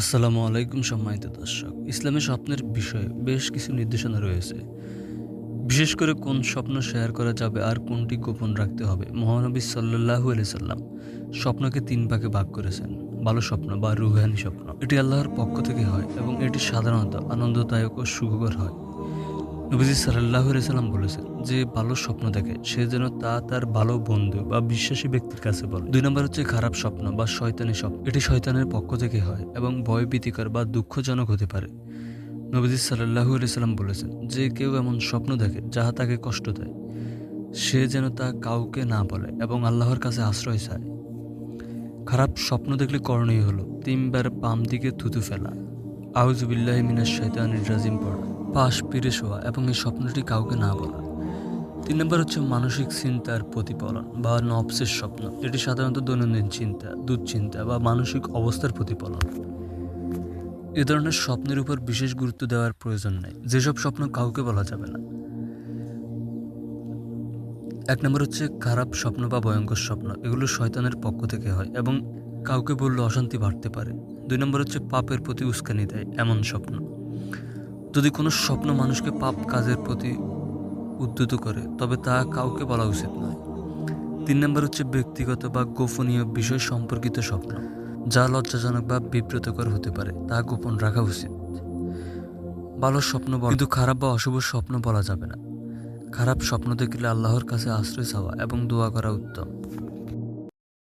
আসসালামু আলাইকুম সম্মানিত দর্শক। ইসলামে স্বপ্নের বিষয়ে বেশ কিছু নির্দেশনা রয়েছে। বিশেষ করে কোন স্বপ্ন শেয়ার করা যাবে আর কোনটি গোপন রাখতে হবে। মহানবী সাল্লাহু সাল্লাম স্বপ্নকে তিন ভাগে ভাগ করেছেন। ভালো স্বপ্ন বা রুহানি স্বপ্ন। এটি আল্লাহর পক্ষ থেকে হয় এবং এটি সাধারণত আনন্দদায়ক ও সুখকর হয়। নবীজি সাল্লাহ সাল্লাম বলেছেন, যে ভালো স্বপ্ন দেখে সে যেন তা তার ভালো বন্ধু বা বিশ্বাসী ব্যক্তির কাছে বলে। দুই নম্বর হচ্ছে খারাপ স্বপ্ন বা শয়তানি স্বপ্ন। এটি শয়তানের পক্ষ থেকে হয় এবং ভয়ভীতিকর বা দুঃখজনক হতে পারে। নবীজি সাল্লাহু সাল্লাম বলেছেন, যে কেউ এমন স্বপ্ন দেখে যাহা তাকে কষ্ট দেয়, সে যেন তা কাউকে না বলে এবং আল্লাহর কাছে আশ্রয় চায়। খারাপ স্বপ্ন দেখলে করণীয় হলো তিনবার বাম দিকে থুতু ফেলা। আউজুবিল্লাহ মিনাস শৈতানির রাজিম পড়া। পাশ পিড়ে শোয়া এবং এই স্বপ্নটি কাউকে না বলা। তিন নম্বর হচ্ছে মানসিক চিন্তার প্রতিফলন বা নবসের স্বপ্ন। এটি সাধারণত দৈনন্দিন চিন্তা, দুশ্চিন্তা বা মানসিক অবস্থার প্রতিফলন। এ ধরনের স্বপ্নের উপর বিশেষ গুরুত্ব দেওয়ার প্রয়োজন নেই। যেসব স্বপ্ন কাউকে বলা যাবে না। এক নম্বর হচ্ছে খারাপ স্বপ্ন বা ভয়ঙ্কর স্বপ্ন। এগুলো শয়তানের পক্ষ থেকে হয় এবং কাউকে বললে অশান্তি বাড়তে পারে। দুই নম্বর হচ্ছে পাপের প্রতি উস্কানি দেয় এমন স্বপ্ন। যদি কোনো স্বপ্ন মানুষকে পাপ কাজের প্রতি উদ্যত করে, তবে তা কাউকে বলা উচিত নয়। তিন নম্বর হচ্ছে ব্যক্তিগত বা গোপনীয় বিষয় সম্পর্কিত স্বপ্ন, যা লজ্জাজনক বা বিব্রতকর হতে পারে, তা গোপন রাখা উচিত। ভালো স্বপ্ন কিন্তু খারাপ বা অশুভ স্বপ্ন বলা যাবে না। খারাপ স্বপ্ন দেখলে আল্লাহর কাছে আশ্রয় চাওয়া এবং দোয়া করা উত্তম।